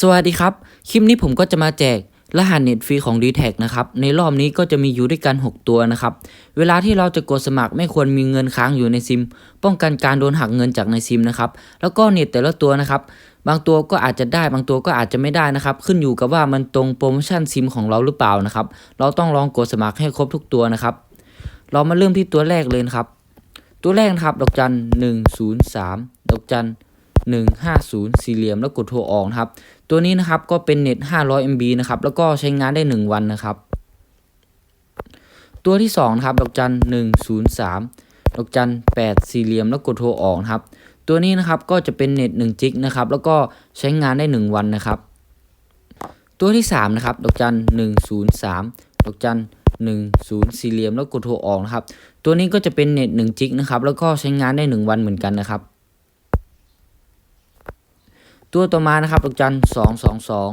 สวัสดีครับ คลิปนี้ผมก็จะมาแจกรหัสเน็ตฟรีของ d t แทนะครับ ในรอบนี้ก็จะมีอยู่ด้วยกัน 6 ตัวนะครับ เวลาที่เราจะกดสมัครไม่ควรมีเงินค้างอยู่ในซิม ป้องกันการโดนหักเงินจากในซิมนะครับ แล้วก็เน็ตแต่ละตัวนะครับ บางตัวก็อาจจะได้บางตัวก็อาจจะไม่ได้นะครับ ขึ้นอยู่กับว่ามันตรงโปรโมชั่นซิมของเราหรือเปล่านะครับ เราต้องลองกดสมัครให้ครบทุกตัวนะครับ เรามาเริ่มที่ตัวแรกเลยนะครับ ตัวแรกนะครับ ดอกจันหนึ่งศูนย์สามดอกจันห นึ่งห้าศูนย์สี่เหลี่ยมแล้วกดโทรออกนะครับ ตัวนี้นะครับก็เป็นเน็ต 500 MB นะครับ แล้วก็ใช้งานได้ 1 วันนะครับ ตัวที่2นะครับดอกจัน 103 ดอกจัน 8 สี่เหลี่ยมแล้วกดโทรออกนะครับ ตัวนี้นะครับก็จะเป็นเน็ต1จิกนะครับ แล้วก็ใช้งานได้ 1 วันนะครับ ตัวที่3นะครับดอกจัน 103 ดอกจัน10สี่เหลี่ยมแล้วกดโทรออกนะครับ ตัวนี้ก็จะเป็นเน็ต1จิกนะครับ แล้วก็ใช้งานได้ 1 วันเหมือนกันนะครับ ตัวต่อมานะครับดอกจันสองสองสอง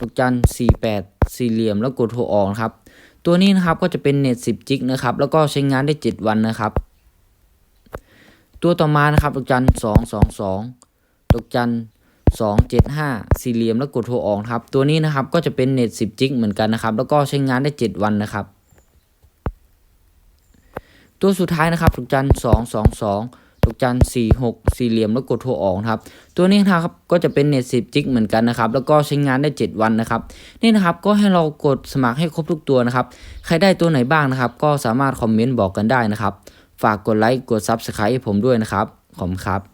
ดอกจันสี่แปดสี่เหลี่ยมแล้วกดโทรออกนครับ ตัวนี้นะครับก็จะเป็นเน็ตสิบจิกนะครับ แล้วก็ใช้งานได้เจ็ดวันนะครับ ตัวต่อมานะครับดอกจันสองสองสองดอกจันสองเจ็ดห้าสี่เหลี่ยมแล้วกดโทรออกครับ ตัวนี้นะครับก็จะเป็นเน็ตสิบจิกเหมือนกันนะครับ แล้วก็ใช้งานได้เจ็ดวันนะครับ ตัวสุดท้ายนะครับดอกจันสองสองสอง ดอกจันสี่หกสี่เหลี่ยมแล้วกดโทรออกครับ ตัวนี้นะครับก็จะเป็นเน็ตสิบจิกเหมือนกันนะครับ แล้วก็ใช้งานได้ 7 วันนะครับ นี่นะครับก็ให้เรากดสมัครให้ครบทุกตัวนะครับ ใครได้ตัวไหนบ้างนะครับ ก็สามารถคอมเมนต์บอกกันได้นะครับ ฝากกดไลค์กด Subscribe ให้ผมด้วยนะครับ ขอบคุณครับ